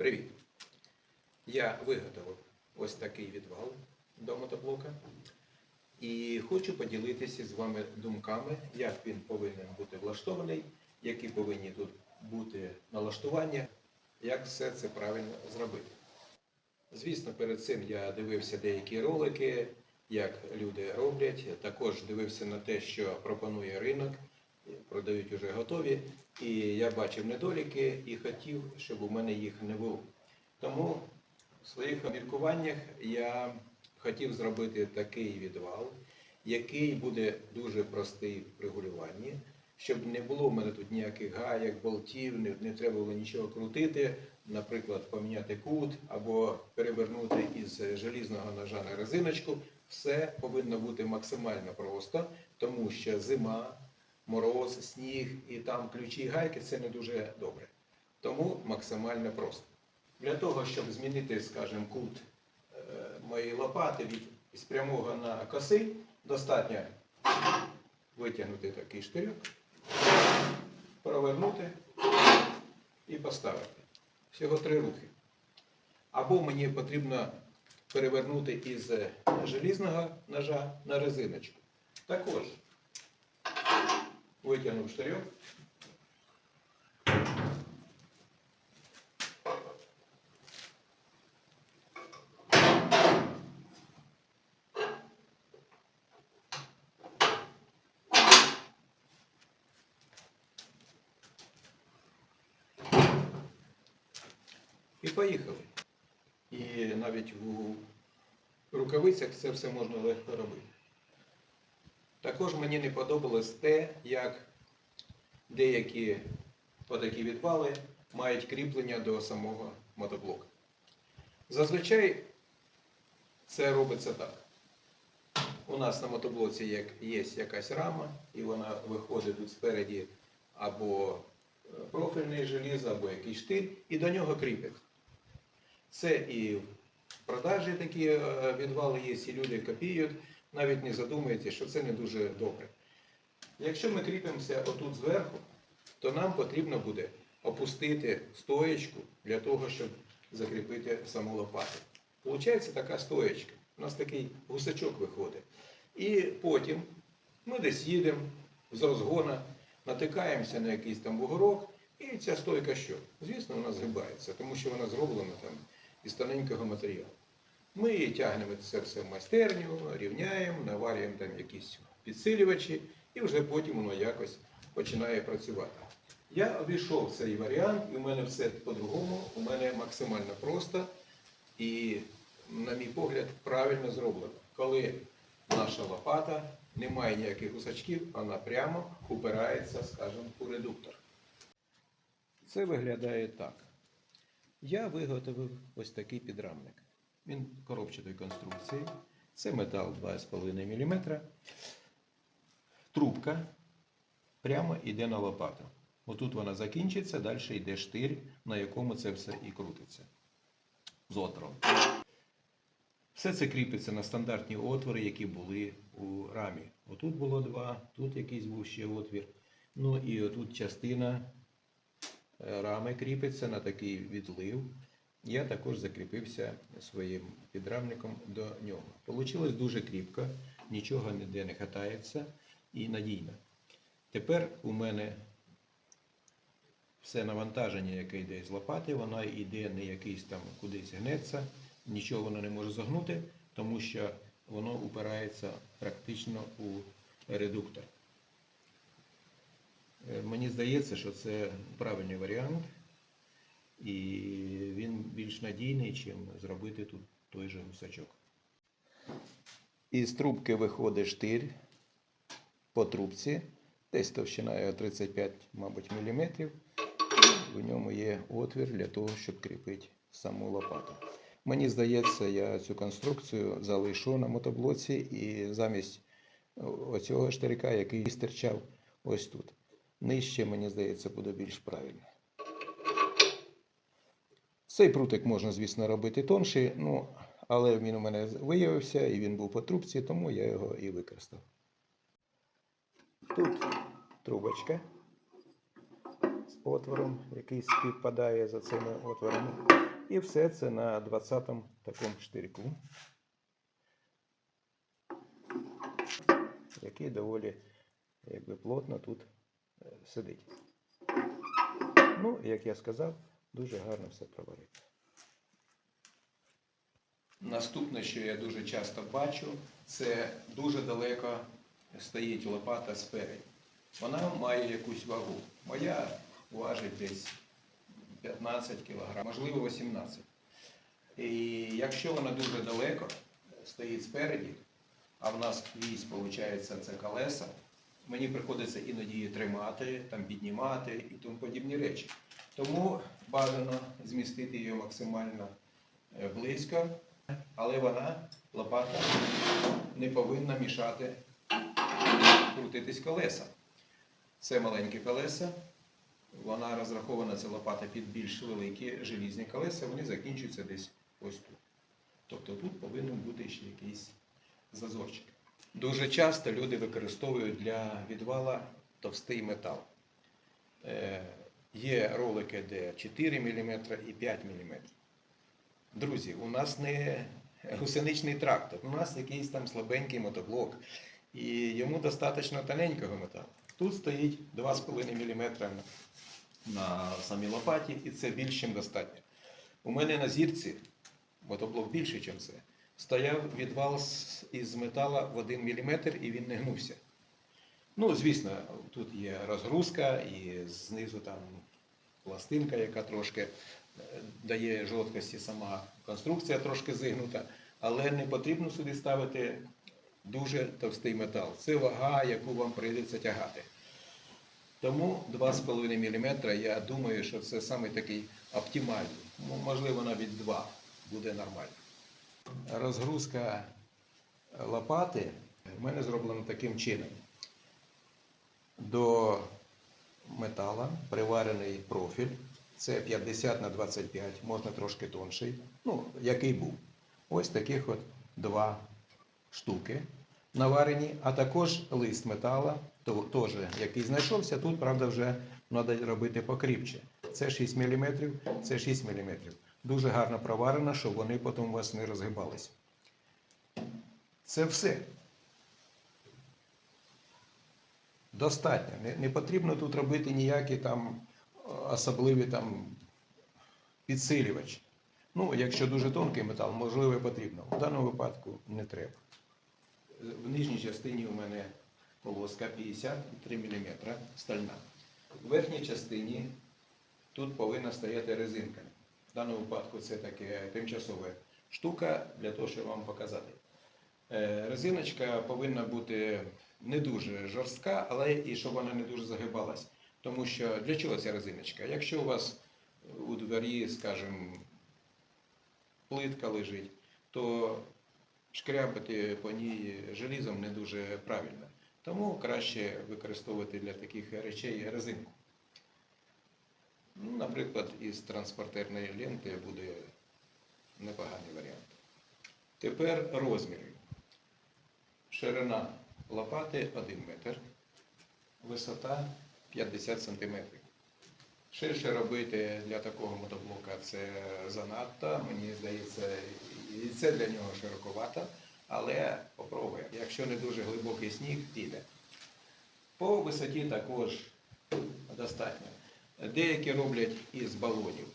Привіт! Я виготовив ось такий відвал до мотоблока і хочу поділитися з вами думками, як він повинен бути влаштований, які повинні тут бути налаштування, як все це правильно зробити. Звісно, перед цим я дивився деякі ролики, як люди роблять. Також дивився на те, що пропонує ринок, продають уже готові. І я бачив недоліки і хотів, щоб у мене їх не було. Тому в своїх міркуваннях я хотів зробити такий відвал, який буде дуже простий в регулюванні, щоб не було в мене тут ніяких гаяк, болтів, не, не треба було нічого крутити, наприклад, поміняти кут або перевернути із желізного ножа на резиночку. Все повинно бути максимально просто, тому що зима, мороз, сніг і там ключі гайки це не дуже добре. Тому максимально просто. Для того, щоб змінити, скажімо, кут е, моєї лопати від прямого на косий, достатньо витягнути такий штирьок, провернути і поставити. Всього три рухи. Або мені потрібно перевернути із желізного ножа на резиночку. Також витягнув штирьок. І поїхали. І навіть у рукавицях це все можна легко робити. Також мені не подобалось те, як деякі отакі відвали мають кріплення до самого мотоблока. Зазвичай це робиться так. У нас на мотоблоці є якась рама, і вона виходить тут спереді або е, профільне желізо, або якийсь штиль, і до нього кріпять. Це і в продажі такі е, відвали є, і люди копіють, навіть не задумуються, що це не дуже добре. Якщо ми кріпимося отут зверху, то нам потрібно буде опустити стоєчку для того, щоб закріпити саму лопату. Получається така стоєчка. У нас такий гусачок виходить. І потім ми десь їдемо з розгона, натикаємося на якийсь там бугорок, і ця стойка що? Звісно, вона згибається, тому що вона зроблена там із тоненького матеріалу. Ми її тягнемо це все в майстерню, рівняємо, наварюємо там якісь підсилювачі, і вже потім воно якось починає працювати. Я обійшов цей варіант, і у мене все по-другому, у мене максимально просто і, на мій погляд, правильно зроблено. Коли наша лопата не має ніяких гусачків, вона прямо упирається, скажімо, у редуктор. Це виглядає так. Я виготовив ось такий підрамник. Він коробчатої конструкції. Це метал 2,5 мм. Трубка прямо йде на лопату. Отут вона закінчиться, далі йде штир, на якому це все і крутиться. З отвором. Все це кріпиться на стандартні отвори, які були у рамі. Отут було два, тут якийсь був ще отвір. Ну і отут частина е, рами кріпиться на такий відлив. Я також закріпився своїм підрамником до нього. Получилось дуже кріпко, нічого ніде не хатається і надійно. Тепер у мене все навантаження, яке йде з лопати, воно йде не якийсь там кудись гнеться, нічого воно не може загнути, тому що воно упирається практично у редуктор. Е, Мені здається, що це правильний варіант, і більш надійний, ніж зробити тут той же гусачок. Із трубки виходить штир по трубці, десь товщиною 35, мабуть, міліметрів. В ньому є отвір для того, щоб кріпити саму лопату. Мені здається, я цю конструкцію залишу на мотоблоці і замість оцього штирика, який стирчав ось тут. Нижче, мені здається, буде більш правильно. Цей прутик можна, звісно, робити тонший, ну, але він у мене виявився і він був по трубці, тому я його і використав. Тут трубочка з отвором, який співпадає за цими отворами. І все це на 20-му такому штирку, який доволі якби, плотно тут е, сидить. Ну, як я сказав, дуже гарно все проварити. Наступне, що я дуже часто бачу, це дуже далеко стоїть лопата спереді. Вона має якусь вагу. Моя важить десь 15 кг, можливо 18 І якщо вона дуже далеко стоїть спереді, а в нас вісь, виходить, це колеса, мені приходиться іноді її тримати, там, піднімати і тому подібні речі. Тому бажано змістити її максимально е, близько, але вона, лопата, не повинна мішати крутитись колеса. Це маленькі колеса. Вона розрахована, ця лопата під більш великі желізні колеса, вони закінчуються десь ось тут. Тобто тут повинен бути ще якийсь зазорчик. Дуже часто люди використовують для відвала товстий метал. Е, є ролики, де 4 мм і 5 мм. Друзі, у нас не гусеничний трактор, у нас якийсь там слабенький мотоблок. І йому достатньо тоненького металу. Тут стоїть 2,5 мм на самій лопаті, і це більш ніж достатньо. У мене на зірці, мотоблок більший, ніж це, стояв відвал із метала в 1 мм і він не гнувся. Ну, звісно, тут є розгрузка і знизу там пластинка, яка трошки е, дає жорсткості, сама конструкція трошки зигнута, але не потрібно сюди ставити дуже товстий метал. Це вага, яку вам прийдеться тягати. Тому 2,5 мм, я думаю, що це саме такий оптимальний. Ну, можливо, навіть 2 буде нормально. Розгрузка лопати в мене зроблена таким чином. До метала приварений профіль. Це 50 на 25, можна трошки тонший. Ну, який був. Ось таких от два штуки наварені, а також лист метала, теж, який знайшовся. Тут, правда, вже треба робити покріпче. Це 6 мм, це 6 мм. Дуже гарно проварено, щоб вони потім у вас не розгибалися. Це все. Достатньо. Не, не потрібно тут робити ніякі там е, особливі там підсилювачі. Ну, якщо дуже тонкий метал, можливо, потрібно. У даному випадку не треба. В нижній частині у мене полоска 53 мм стальна. В верхній частині тут повинна стояти резинка. В даному випадку це таке тимчасова штука для того, щоб вам показати. Е, Резиночка повинна бути не дуже жорстка, але і щоб вона не дуже загибалась. Тому що для чого ця резиночка? Якщо у вас у дворі, скажімо, плитка лежить, то шкрябати по ній желізом не дуже правильно. Тому краще використовувати для таких речей резинку. Ну, наприклад, із транспортерної ленти буде непоганий варіант. Тепер розміри. Ширина лопати 1 метр, висота 50 см. Ширше робити для такого мотоблока це занадто, мені здається, і це для нього широковато, але попробуємо. Якщо не дуже глибокий сніг, піде. По висоті також достатньо. Деякі роблять із балонів,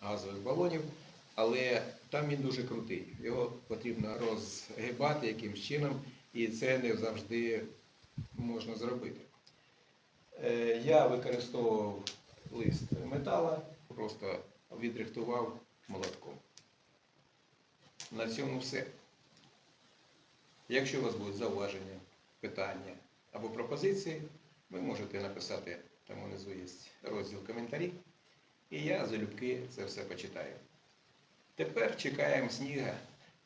газових балонів, але там він дуже крутий. Його потрібно розгибати якимсь чином, і це не завжди можна зробити. Е, Я використовував лист метала, просто відрихтував молотком. На цьому все. Якщо у вас будуть зауваження, питання або пропозиції, ви можете написати, там внизу є розділ коментарі, і я залюбки це все почитаю. Тепер чекаємо сніга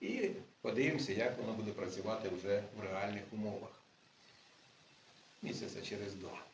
і подивимося, як воно буде працювати вже в реальних умовах. Місяця через два.